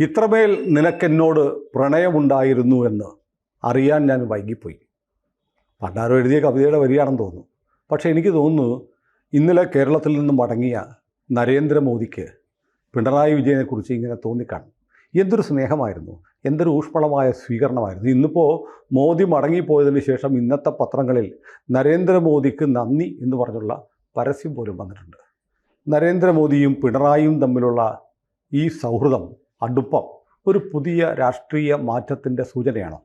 ഇത്രമേൽ നിനക്കെന്നോട് പ്രണയമുണ്ടായിരുന്നു എന്ന് അറിയാൻ ഞാൻ വൈകിപ്പോയി. പണ്ടാരോ എഴുതിയ കവിതയുടെ വരിയാണെന്ന് തോന്നുന്നു. പക്ഷേ എനിക്ക് തോന്നുന്നു ഇന്നലെ കേരളത്തിൽ നിന്നും മടങ്ങിയ നരേന്ദ്രമോദിക്ക് പിണറായി വിജയനെക്കുറിച്ച് ഇങ്ങനെ തോന്നിക്കാണും. എന്തൊരു സ്നേഹമായിരുന്നു. എന്തൊരു ഊഷ്മളമായ സ്വീകരണമായിരുന്നു. ഇന്നിപ്പോൾ മോദി മടങ്ങിപ്പോയതിന് ശേഷം ഇന്നത്തെ പത്രങ്ങളിൽ നരേന്ദ്രമോദിക്ക് നന്ദി എന്ന് പറഞ്ഞുള്ള പരസ്യം പോലും വന്നിട്ടുണ്ട്. നരേന്ദ്രമോദിയും പിണറായിയും തമ്മിലുള്ള ഈ സൗഹൃദം അടുപ്പം ഒരു പുതിയ രാഷ്ട്രീയ മാറ്റത്തിന്റെ സൂചനയാണോ?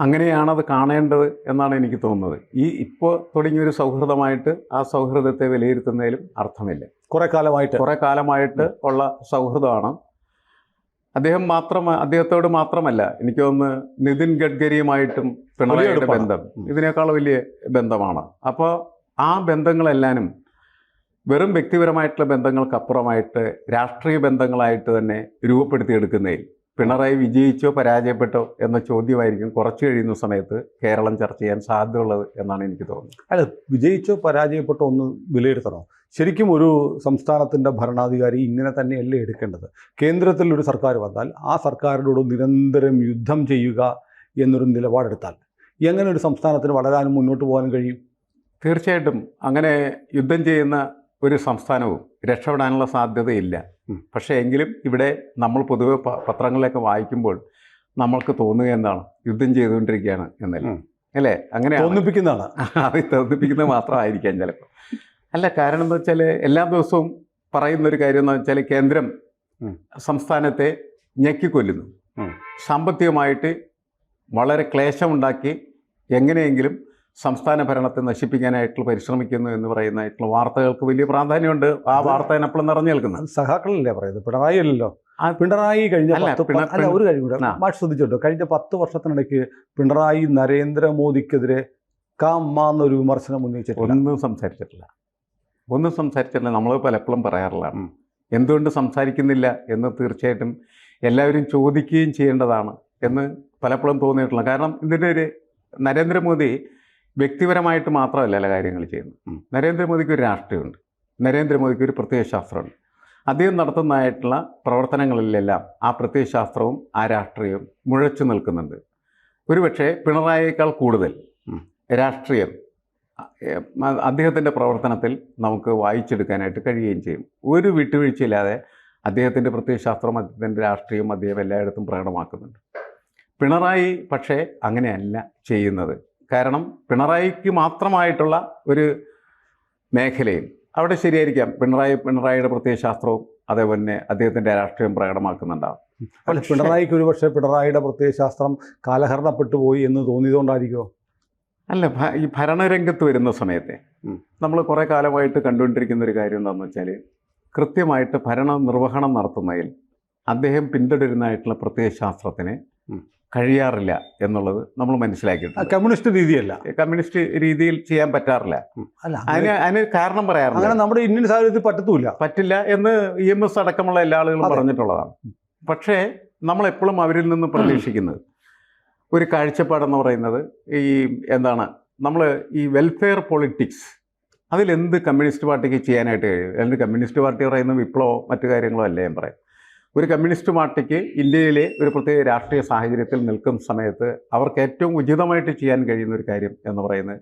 അങ്ങനെയാണത് കാണേണ്ടത് എന്നാണ് എനിക്ക് തോന്നുന്നത്. ഈ ഇപ്പോൾ തുടങ്ങിയൊരു സൗഹൃദമായിട്ട് ആ സൗഹൃദത്തെ വിലയിരുത്തുന്നതിലും അർത്ഥമില്ല. കുറേ കാലമായിട്ട്. കുറേ കാലമായിട്ട് ഉള്ള സൗഹൃദമാണ്. അദ്ദേഹം മാത്രം അദ്ദേഹത്തോട് മാത്രമല്ല എനിക്ക് തോന്നുന്നു നിതിൻ ഗഡ്കരിയുമായിട്ടും പിണറായിയുടെ ബന്ധം. ഇതിനേക്കാൾ വലിയ ബന്ധമാണ്. അപ്പോൾ ആ ബന്ധങ്ങളെല്ലാനും വെറും വ്യക്തിപരമായിട്ടുള്ള ബന്ധങ്ങൾക്കപ്പുറമായിട്ട് രാഷ്ട്രീയ ബന്ധങ്ങളായിട്ട് തന്നെ രൂപപ്പെടുത്തിയെടുക്കുന്നതിൽ പിണറായി വിജയിച്ചോ പരാജയപ്പെട്ടോ എന്ന ചോദ്യമായിരിക്കും കുറച്ച് കഴിയുന്ന സമയത്ത് കേരളം ചർച്ച ചെയ്യാൻ സാധ്യതയുള്ളത് എന്നാണ് എനിക്ക് തോന്നുന്നത്. അല്ല വിജയിച്ചോ പരാജയപ്പെട്ടോ ഒന്ന് വിലയിരുത്തണോ? ശരിക്കും ഒരു സംസ്ഥാനത്തിന്റെ ഭരണാധികാരി ഇങ്ങനെ തന്നെയല്ലേ എടുക്കേണ്ടത്? കേന്ദ്രത്തിൽ ഒരു സർക്കാർ വന്നാൽ ആ സർക്കാരിനോട് നിരന്തരം യുദ്ധം ചെയ്യുക എന്നൊരു നിലപാടെടുത്താൽ എങ്ങനെ ഒരു സംസ്ഥാനത്തിന് വളരാനും മുന്നോട്ട് പോകാനും കഴിയും? തീർച്ചയായിട്ടും. അങ്ങനെ യുദ്ധം ചെയ്യുന്ന ഒരു സംസ്ഥാനവും രക്ഷപ്പെടാനുള്ള സാധ്യതയില്ല. പക്ഷേ എങ്കിലും ഇവിടെ നമ്മൾ പൊതുവെ പത്രങ്ങളിലൊക്കെ വായിക്കുമ്പോൾ നമ്മൾക്ക് തോന്നുക എന്താണ്? യുദ്ധം ചെയ്തുകൊണ്ടിരിക്കുകയാണ് എന്നല്ലേ? അല്ലേ? അങ്ങനെ തോന്നിപ്പിക്കുന്നതാണ്. അത് തോന്നിപ്പിക്കുന്നത് മാത്രമായിരിക്കാം ചിലപ്പോൾ. അല്ല കാരണം എന്താ വെച്ചാൽ എല്ലാ ദിവസവും പറയുന്ന ഒരു കാര്യം എന്ന് വെച്ചാൽ കേന്ദ്രം. സംസ്ഥാനത്തെ ഞെക്കിക്കൊല്ലുന്നു. സാമ്പത്തികമായിട്ട് വളരെ ക്ലേശമുണ്ടാക്കി എങ്ങനെയെങ്കിലും സംസ്ഥാന ഭരണത്തെ നശിപ്പിക്കാനായിട്ടുള്ള പരിശ്രമിക്കുന്നു എന്ന് പറയുന്നതായിട്ടുള്ള വാർത്തകൾക്ക് വലിയ പ്രാധാന്യമുണ്ട്. ആ വാർത്ത എപ്പോഴും നിറഞ്ഞു നിൽക്കുന്നത് സഹാക്കളല്ലേ പറയുന്നത്? പിണറായി അല്ലല്ലോ. ആ, പിണറായി കഴിഞ്ഞ അല്ല, ഒരു കാര്യം കൂടെ. മാഷ് ശ്രദ്ധിച്ചോട്ടോ. കഴിഞ്ഞ പത്ത് വർഷത്തിനിടയ്ക്ക് പിണറായി നരേന്ദ്രമോദിക്കെതിരെ കാമ്മ എന്നൊരു വിമർശനം ഉന്നയിച്ചിട്ടില്ല. ഒന്നും സംസാരിച്ചിട്ടില്ല. ഒന്നും സംസാരിച്ചിട്ടില്ല. നമ്മൾ പലപ്പോഴും പറയാറില്ല എന്തുകൊണ്ട് സംസാരിക്കുന്നില്ല എന്ന് തീർച്ചയായിട്ടും എല്ലാവരും ചോദിക്കുകയും ചെയ്യേണ്ടതാണ് എന്ന് പലപ്പോഴും തോന്നിയിട്ടില്ല കാരണം ഇതിന്റെ ഒരു നരേന്ദ്രമോദി വ്യക്തിപരമായിട്ട് മാത്രമല്ല എല്ലാ കാര്യങ്ങൾ ചെയ്യുന്നത്. നരേന്ദ്രമോദിക്ക് ഒരു രാഷ്ട്രീയമുണ്ട്. നരേന്ദ്രമോദിക്ക് ഒരു പ്രത്യയശാസ്ത്രമുണ്ട് അദ്ദേഹം നടത്തുന്നതായിട്ടുള്ള പ്രവർത്തനങ്ങളിലെല്ലാം ആ പ്രത്യയശാസ്ത്രവും ആ രാഷ്ട്രീയവും മുഴച്ചു നിൽക്കുന്നുണ്ട്. ഒരുപക്ഷെ പിണറായിയേക്കാൾ കൂടുതൽ. രാഷ്ട്രീയം അദ്ദേഹത്തിന്റെ പ്രവർത്തനത്തിൽ നമുക്ക് വായിച്ചെടുക്കാനായിട്ട് കഴിയുകയും ചെയ്യും. ഒരു വിട്ടുവീഴ്ചയില്ലാതെ അദ്ദേഹത്തിന്റെ പ്രത്യയശാസ്ത്രം അദ്ദേഹത്തിന്റെ രാഷ്ട്രീയം അദ്ദേഹം എല്ലായിടത്തും പ്രകടമാക്കുന്നുണ്ട്. പിണറായി പക്ഷേ അങ്ങനെയല്ല ചെയ്യുന്നത്. കാരണം പിണറായിക്ക് മാത്രമായിട്ടുള്ള ഒരു മേഖലയിൽ അവിടെ ശരിയായിരിക്കാം. പിണറായി പിണറായിയുടെ പ്രത്യയശാസ്ത്രവും അതേപോലെ തന്നെ അദ്ദേഹത്തിന്റെ രാഷ്ട്രീയം പ്രകടമാക്കുന്നുണ്ടാവും. അല്ല പിണറായിക്ക് ഒരു പക്ഷേ പിണറായിയുടെ പ്രത്യയശാസ്ത്രം കാലഹരണപ്പെട്ടു പോയി എന്ന് തോന്നിയതുകൊണ്ടായിരിക്കുമോ അല്ല ഈ ഭരണരംഗത്ത് വരുന്ന സമയത്തെ നമ്മൾ കുറേ കാലമായിട്ട് കണ്ടുകൊണ്ടിരിക്കുന്ന ഒരു കാര്യം എന്താണെന്ന് വെച്ചാൽ കൃത്യമായിട്ട് ഭരണ നിർവഹണം നടത്തുന്നതിൽ അദ്ദേഹം പിന്തുടരുന്നതായിട്ടുള്ള പ്രത്യയശാസ്ത്രത്തിന്. കഴിയാറില്ല എന്നുള്ളത് നമ്മൾ മനസ്സിലാക്കിയിട്ടുണ്ട്. കമ്മ്യൂണിസ്റ്റ് രീതിയല്ല. കമ്മ്യൂണിസ്റ്റ് രീതിയിൽ ചെയ്യാൻ പറ്റാറില്ല. അല്ല അതിന് അതിന് കാരണം പറയാറില്ല. അങ്ങനെ നമ്മുടെ ഇന്ത്യൻ സാഹചര്യത്തിൽ പറ്റത്തുമില്ല പറ്റില്ല എന്ന് ഇ എം എസ് അടക്കമുള്ള എല്ലാ ആളുകളും പറഞ്ഞിട്ടുള്ളതാണ്. പക്ഷേ നമ്മളെപ്പോഴും അവരിൽ നിന്ന് പ്രതീക്ഷിക്കുന്നത് ഒരു കാഴ്ചപ്പാടെന്ന് പറയുന്നത് ഈ എന്താണ് നമ്മൾ ഈ വെൽഫെയർ പൊളിറ്റിക്സ് അതിലെന്ത് കമ്മ്യൂണിസ്റ്റ് പാർട്ടിക്ക് ചെയ്യാനായിട്ട് കഴിയും? അല്ലെങ്കിൽ കമ്മ്യൂണിസ്റ്റ് പാർട്ടി പറയുന്ന വിപ്ലവോ മറ്റു കാര്യങ്ങളോ അല്ല ഞാൻ പറയാം. ഒരു കമ്മ്യൂണിസ്റ്റ് പാർട്ടിക്ക് ഇന്ത്യയിലെ ഒരു പ്രത്യേക രാഷ്ട്രീയ സാഹചര്യത്തിൽ നിൽക്കുന്ന സമയത്ത് അവർക്ക് ഏറ്റവും ഉചിതമായിട്ട് ചെയ്യാൻ കഴിയുന്ന ഒരു കാര്യം എന്ന് പറയുന്നത്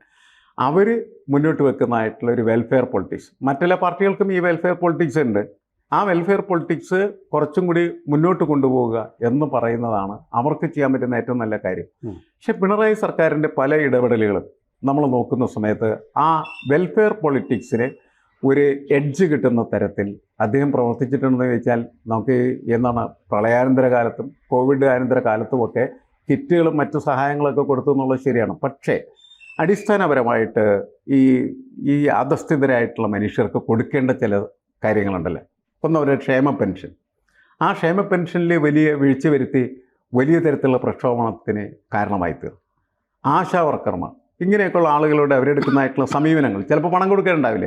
അവർ മുന്നോട്ട് വെക്കുന്നതായിട്ടുള്ള ഒരു വെൽഫെയർ പൊളിറ്റിക്സ് മറ്റെല്ലാ പാർട്ടികൾക്കും ഈ വെൽഫെയർ പൊളിറ്റിക്സ് ഉണ്ട്. ആ വെൽഫെയർ പൊളിറ്റിക്സ് കുറച്ചും കൂടി മുന്നോട്ട് കൊണ്ടുപോവുക എന്ന് പറയുന്നതാണ് അവർക്ക് ചെയ്യാൻ പറ്റുന്ന ഏറ്റവും നല്ല കാര്യം. പക്ഷേ പിണറായി സർക്കാരിന്റെ പല ഇടപെടലുകളും നമ്മൾ നോക്കുന്ന സമയത്ത് ആ വെൽഫെയർ പൊളിറ്റിക്സിന് ഒരു എഡ്ജ് കിട്ടുന്ന തരത്തിൽ അദ്ദേഹം പ്രവർത്തിച്ചിട്ടുണ്ടെന്ന് ചോദിച്ചാൽ നമുക്ക് എന്താണ് പ്രളയാനന്തര കാലത്തും കോവിഡ് അനന്തര കാലത്തുമൊക്കെ കിറ്റുകളും മറ്റു സഹായങ്ങളൊക്കെ കൊടുത്തു എന്നുള്ളത് ശരിയാണ്. പക്ഷേ അടിസ്ഥാനപരമായിട്ട് ഈ ഈ അധസ്ഥിതരായിട്ടുള്ള മനുഷ്യർക്ക് കൊടുക്കേണ്ട ചില കാര്യങ്ങളുണ്ടല്ലോ? ഒന്ന് അവരുടെ ക്ഷേമ പെൻഷൻ. ആ ക്ഷേമ പെൻഷനിൽ വലിയ വീഴ്ച വരുത്തി വലിയ തരത്തിലുള്ള പ്രക്ഷോഭത്തിന് കാരണമായി തീർന്നു ആശാ വർക്കർമാർ ഇങ്ങനെയൊക്കെയുള്ള ആളുകളോട് അവരെടുക്കുന്നതായിട്ടുള്ള സമീപനങ്ങൾ ചിലപ്പോൾ പണം കൊടുക്കാനുണ്ടാവില്ല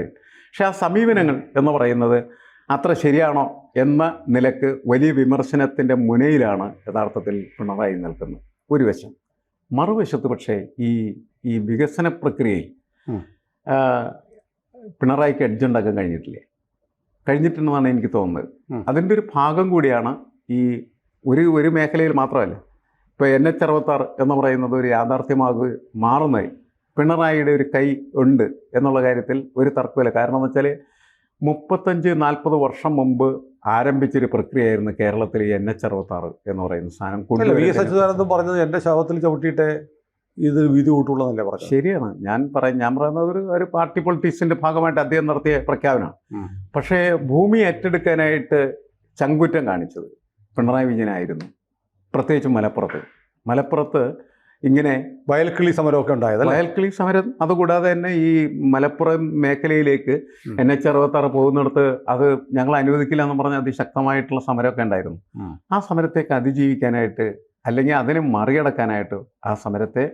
പക്ഷേ ആ സമീപനങ്ങൾ എന്ന് പറയുന്നത് അത്ര ശരിയാണോ എന്ന നിലയ്ക്ക് വലിയ വിമർശനത്തിന്റെ മുനയിലാണ് യഥാർത്ഥത്തിൽ പിണറായി നിൽക്കുന്നത്. ഒരു വശം. മറുവശത്ത് പക്ഷേ ഈ ഈ വികസന പ്രക്രിയയിൽ പിണറായിക്ക് അഡ്ജണ്ടാക്കാൻ കഴിഞ്ഞിട്ടില്ലേ? കഴിഞ്ഞിട്ടുണ്ടെന്നാണ് എനിക്ക് തോന്നുന്നത്. അതിന്റെ ഒരു ഭാഗം കൂടിയാണ് ഈ ഒരു ഒരു മേഖലയിൽ മാത്രമല്ല ഇപ്പോൾ എൻ എച്ച് അറുപത്താറ് എന്ന് പറയുന്നത് ഒരു യാഥാർത്ഥ്യമാകു മാറുന്നതായി. പിണറായിയുടെ ഒരു കൈ ഉണ്ട് എന്നുള്ള കാര്യത്തിൽ ഒരു തർക്കമില്ല കാരണം എന്ന് വെച്ചാൽ മുപ്പത്തഞ്ച് നാൽപ്പത് വർഷം മുമ്പ് ആരംഭിച്ചൊരു പ്രക്രിയയായിരുന്നു കേരളത്തിൽ ഈ എൻ എച്ച് അറുപത്താറ് എന്ന് പറയുന്ന സാധനം. V S. അച്യുതാനന്ദൻ പറഞ്ഞത് എന്റെ ശവത്തിൽ ചവിട്ടിയിട്ടേ ഇത് വിധി കൂട്ടുള്ളതല്ലേ പറഞ്ഞു ശരിയാണ്. ഞാൻ പറയാം ഞാൻ പറയുന്നത് ഒരു ഒരു പാർട്ടി പൊളിറ്റിക്സിന്റെ ഭാഗമായിട്ട് അദ്ദേഹം നടത്തിയ പ്രഖ്യാപനമാണ്. പക്ഷേ ഭൂമി ഏറ്റെടുക്കാനായിട്ട് ചങ്കുറ്റം കാണിച്ചത് പിണറായി വിജയനായിരുന്നു. പ്രത്യേകിച്ച് മലപ്പുറത്ത്. മലപ്പുറത്ത് ഇങ്ങനെ വയൽക്കിളി സമരമൊക്കെ ഉണ്ടായത് വയൽക്കിളി സമരം അതുകൂടാതെ തന്നെ ഈ മലപ്പുറം മേഖലയിലേക്ക്. എൻ എച്ച് അറുപത്താറ് പോകുന്നിടത്ത് അത് ഞങ്ങൾ അനുവദിക്കില്ല എന്ന് പറഞ്ഞ അതിശക്തമായിട്ടുള്ള സമരമൊക്കെ ഉണ്ടായിരുന്നു. ആ സമരത്തേക്ക് അതിജീവിക്കാനായിട്ട് അല്ലെങ്കിൽ അതിനെ മറികടക്കാനായിട്ട് ആ സമരത്തെ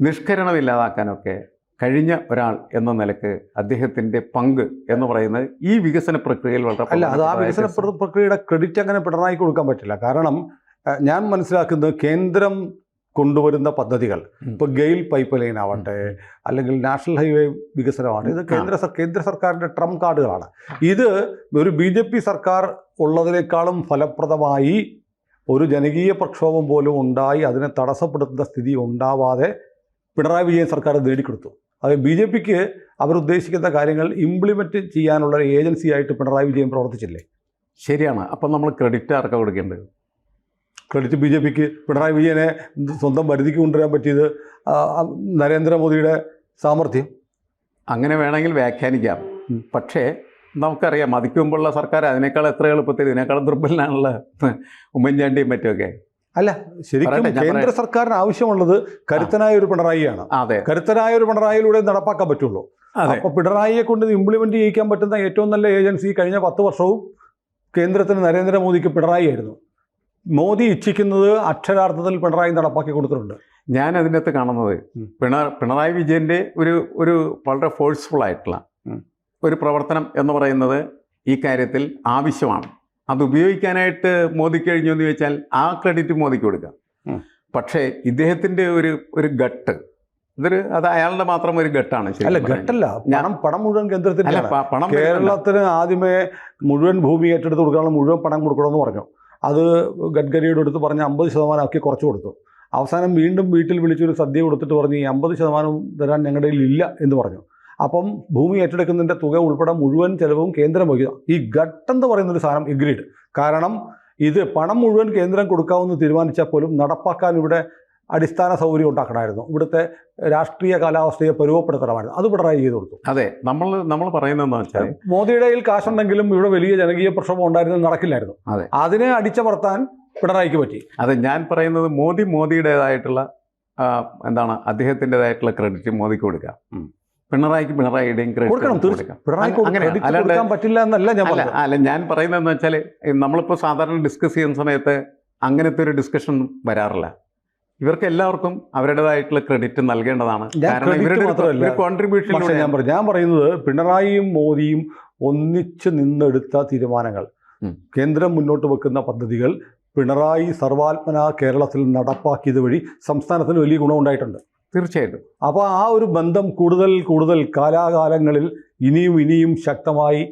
നിഷ്കരണമില്ലാതാക്കാനൊക്കെ കഴിഞ്ഞ ഒരാൾ എന്ന നിലയ്ക്ക് അദ്ദേഹത്തിന്റെ പങ്ക് എന്ന് പറയുന്നത് ഈ വികസന പ്രക്രിയയിൽ വളരെ അല്ല അത് ആ വികസന പ്രക്രിയയുടെ ക്രെഡിറ്റ് അങ്ങനെ പിണറായി കൊടുക്കാൻ പറ്റില്ല കാരണം ഞാൻ മനസ്സിലാക്കുന്നത് കേന്ദ്രം കൊണ്ടുവരുന്ന പദ്ധതികൾ. ഇപ്പോൾ ഗെയിൽ പൈപ്പ് ലൈൻ ആവട്ടെ അല്ലെങ്കിൽ നാഷണൽ ഹൈവേ വികസനമാണ്. ഇത് കേന്ദ്ര കേന്ദ്ര സർക്കാരിന്റെ ട്രം കാർഡുകളാണ്. ഇത് ഒരു ബി ജെ പി സർക്കാർ ഉള്ളതിനേക്കാളും ഫലപ്രദമായി ഒരു ജനകീയ പ്രക്ഷോഭം പോലും ഉണ്ടായി അതിനെ തടസ്സപ്പെടുത്തുന്ന സ്ഥിതി ഉണ്ടാവാതെ പിണറായി വിജയൻ സർക്കാർ നേടിക്കൊടുത്തു. അത് ബി ജെ പിക്ക് അവരുദ്ദേശിക്കുന്ന കാര്യങ്ങൾ ഇംപ്ലിമെന്റ് ചെയ്യാനുള്ള ഏജൻസിയായിട്ട് പിണറായി വിജയൻ പ്രവർത്തിച്ചില്ലേ? ശരിയാണ്. അപ്പം നമ്മൾ ക്രെഡിറ്റ് ആർക്കാ കൊടുക്കേണ്ടത്? ക്രെഡിറ്റ് ബി ജെ പിക്ക് പിണറായി വിജയനെ സ്വന്തം പരിധിക്ക് കൊണ്ടുവരാൻ പറ്റിയത് നരേന്ദ്രമോദിയുടെ സാമർഥ്യം. അങ്ങനെ വേണമെങ്കിൽ വ്യാഖ്യാനിക്കാം. പക്ഷേ നമുക്കറിയാം മതിക്കുമ്പോഴുള്ള മുമ്പുള്ള സർക്കാർ അതിനേക്കാൾ എത്ര എളുപ്പത്തിൽ ഇതിനേക്കാൾ ദുർബലനാണുള്ള ഉമ്മൻചാണ്ടിയും മറ്റുമൊക്കെ. അല്ല ശരിക്കും കേന്ദ്ര സർക്കാരിന് ആവശ്യമുള്ളത് കരുത്തനായ ഒരു പിണറായിയാണ്. അതെ. കരുത്തനായ ഒരു പിണറായിയിലൂടെ നടപ്പാക്കാൻ പറ്റുള്ളൂ. അതെ. അപ്പോൾ പിണറായിയെ കൊണ്ട് ഇംപ്ലിമെന്റ് ചെയ്യിക്കാൻ പറ്റുന്ന ഏറ്റവും നല്ല ഏജൻസി കഴിഞ്ഞ പത്ത് വർഷവും കേന്ദ്രത്തിന് നരേന്ദ്രമോദിക്ക് പിണറായി ആയിരുന്നു. മോദി ഇച്ഛിക്കുന്നത് അക്ഷരാർത്ഥത്തിൽ പിണറായി നടപ്പാക്കി കൊടുത്തിട്ടുണ്ട്. ഞാൻ അതിനകത്ത് കാണുന്നത്. പിണ പിണറായി വിജയന്റെ ഒരു ഒരു വളരെ ഫോഴ്സ്ഫുൾ ആയിട്ടുള്ള ഒരു പ്രവർത്തനം എന്ന് പറയുന്നത് ഈ കാര്യത്തിൽ ആവശ്യമാണ്. അത് ഉപയോഗിക്കാനായിട്ട് മോദി കഴിഞ്ഞു എന്ന് ചോദിച്ചാൽ ആ ക്രെഡിറ്റ് മോദിക്ക് കൊടുക്കാം. പക്ഷേ ഇദ്ദേഹത്തിന്റെ ഒരു ഒരു ഗട്ട് ഇതൊരു അത് അയാളുടെ മാത്രം ഒരു ഗട്ടാണ് അല്ല. ഘട്ടല്ല പണം പണം മുഴുവൻ വരുന്നുണ്ട്. കേരളത്തിന് ആദ്യമേ മുഴുവൻ ഭൂമി ഏറ്റെടുത്ത് കൊടുക്കാനുള്ള മുഴുവൻ പണം കൊടുക്കണമെന്ന് പറഞ്ഞു. അത് ഗഡ്കരിയുടെ അടുത്ത് പറഞ്ഞ് അമ്പത് ശതമാനമാക്കി കുറച്ച് കൊടുത്തു. അവസാനം വീണ്ടും വീട്ടിൽ വിളിച്ചൊരു സദ്യ കൊടുത്തിട്ട് പറഞ്ഞ് ഈ അമ്പത് ശതമാനം തരാൻ ഞങ്ങളുടെ ഇല്ല എന്ന് പറഞ്ഞു. അപ്പം ഭൂമി ഏറ്റെടുക്കുന്നതിന്റെ തുക ഉൾപ്പെടെ മുഴുവൻ ചിലവും കേന്ദ്രം വഹിക്കുക ഈ ഘട്ടം എന്ന് പറയുന്നൊരു സാധനം എഗ്രീഡ് കാരണം ഇത് പണം മുഴുവൻ കേന്ദ്രം കൊടുക്കാമെന്ന് തീരുമാനിച്ചാൽ പോലും നടപ്പാക്കാൻ ഇവിടെ അടിസ്ഥാന സൗകര്യം ഉണ്ടാക്കണമായിരുന്നു. ഇവിടുത്തെ രാഷ്ട്രീയ കാലാവസ്ഥയെ പരുവപ്പെടുത്തണമായിരുന്നു അത് പിണറായി ചെയ്തു കൊടുത്തു. അതെ നമ്മൾ നമ്മൾ പറയുന്നതെന്ന് വെച്ചാൽ മോദിയുടെ കയ്യിൽ കാശുണ്ടെങ്കിലും ഇവിടെ വലിയ ജനകീയ പ്രക്ഷോഭം ഉണ്ടായിരുന്നു നടക്കില്ലായിരുന്നു. അതെ. അതിനെ അടിച്ചമർത്താൻ പിണറായിക്ക് പറ്റി. അതെ ഞാൻ പറയുന്നത് മോദി മോദിയുടേതായിട്ടുള്ള എന്താണ് അദ്ദേഹത്തിന്റെതായിട്ടുള്ള ക്രെഡിറ്റ് മോദിക്ക് കൊടുക്കാം. പിണറായിക്ക് പിണറായിയുടെയും കൊടുക്കണം ക്രെഡിറ്റ് പറ്റില്ല എന്നല്ല ഞാൻ അല്ല ഞാൻ പറയുന്നതെന്ന് വെച്ചാൽ നമ്മളിപ്പോൾ സാധാരണ ഡിസ്കസ് ചെയ്യുന്ന സമയത്ത് അങ്ങനത്തെ ഒരു ഡിസ്കഷൻ വരാറില്ല. ഇവർക്ക് എല്ലാവർക്കും അവരുടേതായിട്ടുള്ള ക്രെഡിറ്റ് നൽകേണ്ടതാണ്. കാരണം ഇവരുടെ കോൺട്രിബ്യൂഷൻ ഞാൻ പറഞ്ഞു ഞാൻ പറയുന്നത് പിണറായിയും മോദിയും ഒന്നിച്ച് നിന്നെടുത്ത തീരുമാനങ്ങൾ. കേന്ദ്രം മുന്നോട്ട് വെക്കുന്ന പദ്ധതികൾ പിണറായി സർവാത്മന കേരളത്തിൽ നടപ്പാക്കിയത് വഴി സംസ്ഥാനത്തിന് വലിയ ഗുണമുണ്ടായിട്ടുണ്ട് തീർച്ചയായിട്ടും. അപ്പോൾ ആ ഒരു ബന്ധം കൂടുതൽ കൂടുതൽ കാലാകാലങ്ങളിൽ ഇനിയും ഇനിയും ശക്തമായി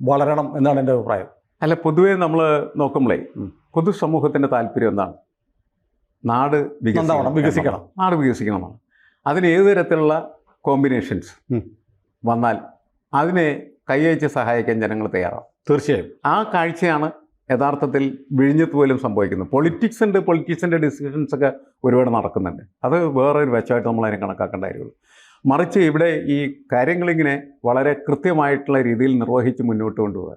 വളരണം എന്നാണ് എന്റെ അഭിപ്രായം. അല്ല പൊതുവേ നമ്മൾ നോക്കുമ്പോഴേ പൊതുസമൂഹത്തിന്റെ താല്പര്യം എന്താണ്? നാട് വികസിക്കണം. വികസിക്കണം. നാട് വികസിക്കണമെന്നാണ് അതിന് ഏത് തരത്തിലുള്ള കോമ്പിനേഷൻസ് വന്നാൽ അതിനെ കൈയച്ച് സഹായിക്കാൻ ജനങ്ങൾ തയ്യാറാവും. തീർച്ചയായും. ആ കാഴ്ചയാണ് യഥാർത്ഥത്തിൽ വിഴിഞ്ഞത്ത് പോലും സംഭവിക്കുന്നത്. പൊളിറ്റിക്സ് ഉണ്ട് പൊളിറ്റിക്സിന്റെ ഡിസിഷൻസ് ഒക്കെ ഒരുപാട് നടക്കുന്നുണ്ട്. അത് വേറൊരു വെച്ചമായിട്ട് നമ്മൾ അതിനെ കണക്കാക്കേണ്ട കാര്യമുള്ളൂ. മറിച്ച് ഇവിടെ ഈ കാര്യങ്ങളിങ്ങനെ വളരെ കൃത്യമായിട്ടുള്ള രീതിയിൽ നിർവഹിച്ച് മുന്നോട്ട് കൊണ്ടുപോകുക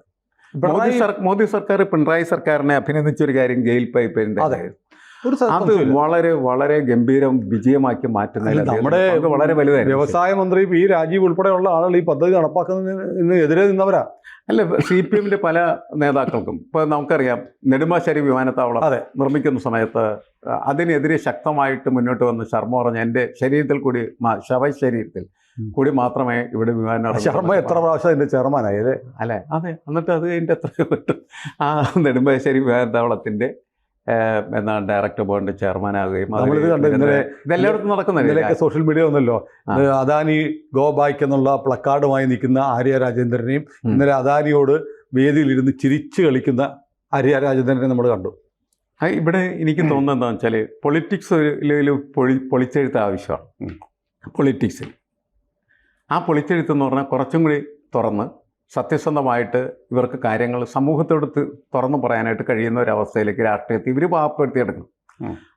മോദി സർക്കാർ സർ മോദി സർക്കാർ പിണറായി സർക്കാരിനെ അഭിനന്ദിച്ച ഒരു കാര്യം ഗെയിൽ പൈപ്പിന്റെ അതെ. വളരെ വളരെ ഗംഭീരം വിജയമാക്കി മാറ്റുന്നതിൽ അല്ല, നമ്മുടെ വളരെ വലുതായിരുന്നു. വ്യവസായ മന്ത്രി പി രാജീവ് ഉൾപ്പെടെയുള്ള ആളുകൾ ഈ പദ്ധതി നടപ്പാക്കുന്നതിന് എതിരെ നിന്നവരാ. അല്ല സി പി എമ്മിന്റെ പല നേതാക്കൾക്കും ഇപ്പൊ നമുക്കറിയാം നെടുമ്പാശ്ശേരി വിമാനത്താവളം അതെ. നിർമ്മിക്കുന്ന സമയത്ത് അതിനെതിരെ ശക്തമായിട്ട് മുന്നോട്ട് വന്ന് ശർമ്മ പറഞ്ഞ എന്റെ ശരീരത്തിൽ കൂടി ശവ ശരീരത്തിൽ കൂടി മാത്രമേ ഇവിടെ വിമാനം ശർമ്മ എത്ര പ്രാവശ്യം അതിന്റെ ചെയർമാനായി അല്ലേ? അല്ലെ? അതെ എന്നിട്ട് അത് കഴിഞ്ഞിട്ട് എത്ര പറ്റും ആ നെടുമ്പാശ്ശേരി വിമാനത്താവളത്തിന്റെ എന്താണ് ഡയറക്ടർ ബോർഡിന്റെ ചെയർമാനാകുകയും ആകുകയും ഇതെല്ലായിടത്തും നടക്കുന്നില്ല സോഷ്യൽ മീഡിയ ഒന്നല്ലോ. അദാനി ഗോ ബാക്ക് എന്നുള്ള പ്ലക്കാർഡുമായി നിൽക്കുന്ന ആര്യ രാജേന്ദ്രനെയും. ഇന്നലെ അദാനിയോട് വേദിയിലിരുന്ന് ചിരിച്ചു കളിക്കുന്ന ആര്യ രാജേന്ദ്രനെ നമ്മൾ കണ്ടു ഇവിടെ എനിക്ക് തോന്നുന്നത് എന്താണെന്ന് വെച്ചാൽ പൊളിറ്റിക്സിൽ പൊളി പൊളിച്ചെഴുത്ത് ആവശ്യമാണ്. പൊളിറ്റിക്സിൽ ആ പൊളിച്ചെഴുത്ത് എന്ന് പറഞ്ഞാൽ കുറച്ചും കൂടി തുറന്ന് സത്യസന്ധമായിട്ട് ഇവർക്ക് കാര്യങ്ങൾ സമൂഹത്തോട് തുറന്നു പറയാനായിട്ട് കഴിയുന്ന ഒരവസ്ഥയിലേക്ക് രാഷ്ട്രീയത്തെ ഇവർ പാകപ്പെടുത്തിയെടുക്കണം.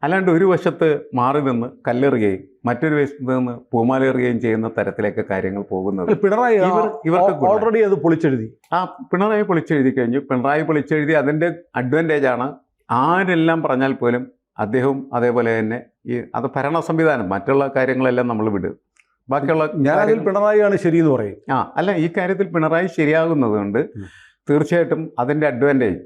അല്ലാണ്ട് ഒരു വശത്ത് മാറി നിന്ന് കല്ലെറുകയും മറ്റൊരു വശത്ത് നിന്ന് പൂമാലേറുകയും ചെയ്യുന്ന തരത്തിലേക്ക് കാര്യങ്ങൾ പോകുന്നത് പിണറായി ഇവർ- ഇവർക്ക് ഓൾറെഡി അത് പൊളിച്ചെഴുതി. ആ പിണറായി പൊളിച്ചെഴുതി കഴിഞ്ഞു. പിണറായി പൊളിച്ചെഴുതി അതിന്റെ അഡ്വാന്റേജ് ആണ് ആരെല്ലാം പറഞ്ഞാൽ പോലും അദ്ദേഹവും അതേപോലെ തന്നെ ഈ അത് ഭരണ സംവിധാനം മറ്റുള്ള കാര്യങ്ങളെല്ലാം നമ്മൾ വിടും. ബാക്കിയുള്ള കാര്യങ്ങൾ- പിണറായിയാണ് ശരിയെന്ന് പറയും. ആ അല്ല ഈ കാര്യത്തിൽ പിണറായി ശരിയാകുന്നത് കൊണ്ട് തീർച്ചയായിട്ടും അതിന്റെ അഡ്വാന്റേജ്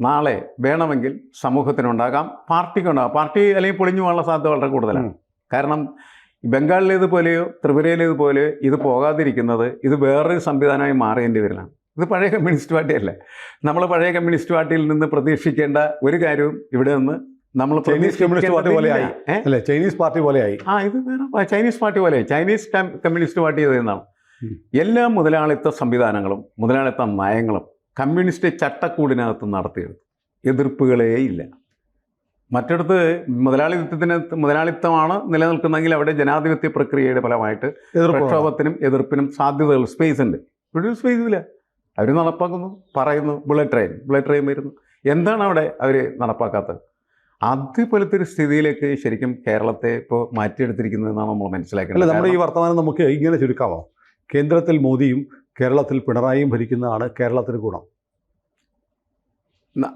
നാളെ വേണമെങ്കിൽ സമൂഹത്തിനുണ്ടാകാം. പാർട്ടിക്കുണ്ടാകാം പാർട്ടി അല്ലെങ്കിൽ പൊളിഞ്ഞു പോകാനുള്ള സാധ്യത വളരെ കൂടുതലാണ്. കാരണം ബംഗാളിലേതുപോലെയോ ത്രിപുരയിലേതുപോലെയോ ഇത് പോകാതിരിക്കുന്നത് ഇത് വേറൊരു സംവിധാനമായി മാറേണ്ടി വരില്ല ഇത് പഴയ കമ്മ്യൂണിസ്റ്റ് പാർട്ടിയല്ലേ. നമ്മൾ പഴയ കമ്മ്യൂണിസ്റ്റ് പാർട്ടിയിൽ നിന്ന് പ്രതീക്ഷിക്കേണ്ട ഒരു കാര്യവും ഇവിടെ നിന്ന് നമ്മൾ ചൈനീസ് കമ്മ്യൂണിസ്റ്റ് പാർട്ടി പോലെ ആയി. ഏ? അല്ലേ? ചൈനീസ് പാർട്ടി പോലെയായി ആ ഇത് ചൈനീസ് പാർട്ടി പോലെ ചൈനീസ് കമ്മ്യൂണിസ്റ്റ് പാർട്ടി എന്നാണ്. എല്ലാ മുതലാളിത്ത സംവിധാനങ്ങളും മുതലാളിത്ത നയങ്ങളും കമ്മ്യൂണിസ്റ്റ് ചട്ടക്കൂടിനകത്ത് നടത്തിയെടുത്തു. എതിർപ്പുകളേ ഇല്ല. മറ്റടുത്ത് മുതലാളിത്തത്തിന് മുതലാളിത്തമാണ് നിലനിൽക്കുന്നതെങ്കിൽ അവിടെ ജനാധിപത്യ പ്രക്രിയയുടെ ഫലമായിട്ട് പ്രക്ഷോഭത്തിനും എതിർപ്പിനും സാധ്യതകൾ സ്പേസ് ഉണ്ട്. ഇവിടെ സ്പേസ് ഇല്ല. അവർ നടപ്പാക്കുന്നു പറയുന്നു ബുള്ളറ്റ് ട്രെയിൻ ബുള്ളറ്റ് ട്രെയിൻ വരുന്നു. എന്താണ് അവിടെ അവർ നടപ്പാക്കാത്തത്? അതുപോലത്തെ ഒരു സ്ഥിതിയിലേക്ക് ശരിക്കും കേരളത്തെ ഇപ്പോൾ മാറ്റിയെടുത്തിരിക്കുന്നതെന്നാണ് നമ്മൾ അല്ല മനസ്സിലാക്കേണ്ടത് നമ്മുടെ ഈ വർത്തമാനം നമുക്ക് ഇങ്ങനെ ചുരുക്കാമോ കേന്ദ്രത്തിൽ മോദിയും കേരളത്തിൽ പിണറായിയും ഭരിക്കുന്നതാണ് കേരളത്തിന് ഗുണം.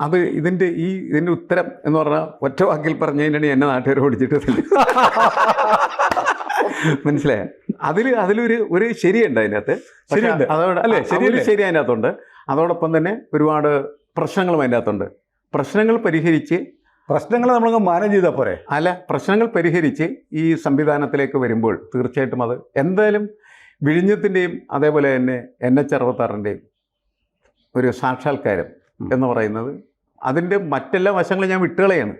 അത് ഇതിന്റെ ഈ ഇതിന്റെ ഉത്തരം എന്ന് പറഞ്ഞാൽ ഒറ്റ വാക്കിൽ പറഞ്ഞു കഴിഞ്ഞാൽ എന്നെ നാട്ടുകാർ ഓടിച്ചിട്ടില്ല മനസ്സിലായോ? അതിൽ അതിലൊരു ഒരു ശരിയുണ്ട് അതിനകത്ത്. ശരിയുണ്ട്. അതോടെ അല്ലേ? ശരി ശരി അതിനകത്തുണ്ട്. അതോടൊപ്പം തന്നെ ഒരുപാട് പ്രശ്നങ്ങളും അതിനകത്തുണ്ട്. അകത്തുണ്ട് പ്രശ്നങ്ങൾ പരിഹരിച്ച് പ്രശ്നങ്ങളെ നമ്മൾ മാനേജ് ചെയ്താൽ പോരെ? അല്ല പ്രശ്നങ്ങൾ പരിഹരിച്ച് ഈ സംവിധാനത്തിലേക്ക് വരുമ്പോൾ തീർച്ചയായിട്ടും അത് എന്തായാലും വിഴിഞ്ഞത്തിന്റെയും അതേപോലെ തന്നെ എൻ എച്ച് അറുപത്താറിന്റെയും ഒരു സാക്ഷാത്കാരം എന്ന് പറയുന്നത് അതിന്റെ മറ്റെല്ലാ വശങ്ങളും ഞാൻ വിട്ടുകളയാണ്.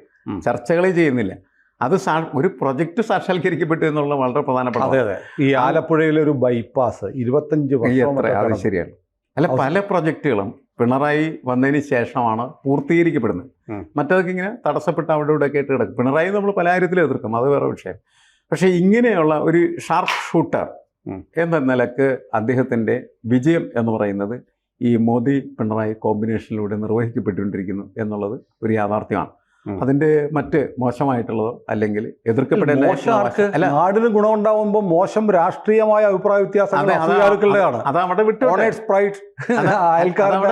ചർച്ചകളെ ചെയ്യുന്നില്ല. അത് സാ ഒരു പ്രൊജക്റ്റ് സാക്ഷാത്കരിക്കപ്പെട്ടു എന്നുള്ള വളരെ പ്രധാനപ്പെട്ട അതെ അതെ. ഈ ആലപ്പുഴയിലെ ഒരു ബൈപ്പാസ് ഇരുപത്തഞ്ച് വർഷം അത്. ശരിയാണ്. അല്ല പല പ്രൊജക്റ്റുകളും പിണറായി വന്നതിന് ശേഷമാണ് പൂർത്തീകരിക്കപ്പെടുന്നത്. മറ്റതൊക്കെ ഇങ്ങനെ തടസ്സപ്പെട്ട് അവിടെ ഇവിടെ ഒക്കെ ആയിട്ട് കിടക്കും. പിണറായി നമ്മൾ പല കാര്യത്തിലും എതിർക്കും. അത് വേറെ വിഷയം. പക്ഷേ ഇങ്ങനെയുള്ള ഒരു ഷാർപ്പ് ഷൂട്ടർ. എന്ന നിലയ്ക്ക് അദ്ദേഹത്തിന്റെ വിജയം എന്ന് പറയുന്നത് ഈ മോദി പിണറായി കോമ്പിനേഷനിലൂടെ നിർവഹിക്കപ്പെട്ടുകൊണ്ടിരിക്കുന്നു എന്നുള്ളത് ഒരു യാഥാർത്ഥ്യമാണ്. ഉം. അതിന്റെ മറ്റ് മോശമായിട്ടുള്ളതോ അല്ലെങ്കിൽ എതിർക്കപ്പെടേണ്ട നാടിന് ഗുണമുണ്ടാവുമ്പോൾ മോശം രാഷ്ട്രീയമായ അഭിപ്രായ വ്യത്യാസങ്ങൾ അതവിടെ വിട്ടു അയൽക്കാരുടെ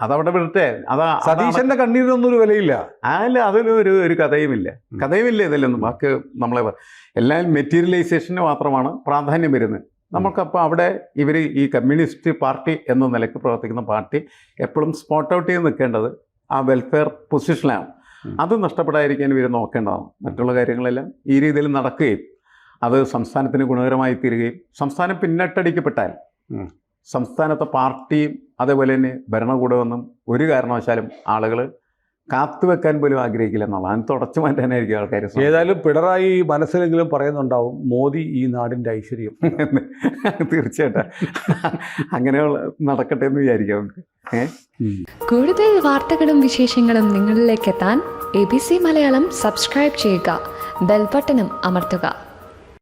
അതവിടെ- വിടട്ടെ. അതാ സതീശന്റെ കണ്ണീരിനൊന്നും ഒരു വിലയില്ല. അല്ല അതിലൊരു ഒരു കഥയുമില്ല. കഥയുമില്ല ഇതിലൊന്നും. ബാക്കി നമ്മളെ എല്ലാം മെറ്റീരിയലൈസേഷന് മാത്രമാണ് പ്രാധാന്യം വരുന്നത്. നമുക്കപ്പോൾ അവിടെ ഇവർ ഈ കമ്മ്യൂണിസ്റ്റ് പാർട്ടി എന്ന നിലയ്ക്ക് പ്രവർത്തിക്കുന്ന പാർട്ടി എപ്പോഴും സ്പോട്ട് ഔട്ട് ചെയ്ത് നിൽക്കേണ്ടത് ആ വെൽഫെയർ പൊസിഷനിലാണ് അത് നഷ്ടപ്പെടാതിരിക്കാൻ ഇവർ നോക്കേണ്ടതാണ്. മറ്റുള്ള കാര്യങ്ങളെല്ലാം ഈ രീതിയിൽ നടക്കുകയും അത് സംസ്ഥാനത്തിന് ഗുണകരമായി തീരുകയും സംസ്ഥാനം പിന്നട്ടടിക്കപ്പെട്ടാൽ. സംസ്ഥാനത്തെ പാർട്ടിയും അതേപോലെ തന്നെ ഭരണകൂടമൊന്നും ഒരു കാരണവശാലും ആളുകൾ കാത്തുവെക്കാൻ പോലും ആഗ്രഹിക്കില്ല എന്നുള്ളതാണ്. അതിന് തുടച്ചു മാറ്റാനായിരിക്കും ആൾക്കാർ. ഏതായാലും പിണറായി മനസ്സിലെങ്കിലും പറയുന്നുണ്ടാവും മോദി ഈ നാടിന്റെ ഐശ്വര്യം. തീർച്ചയായിട്ടും. അങ്ങനെയുള്ള നടക്കട്ടെ എന്ന് വിചാരിക്കാം നമുക്ക്. കൂടുതൽ വാർത്തകളും വിശേഷങ്ങളും നിങ്ങളിലേക്ക് എത്താൻ A B C Malayalam subscribe ചെയ്യുക ബെൽബട്ടനും അമർത്തുക.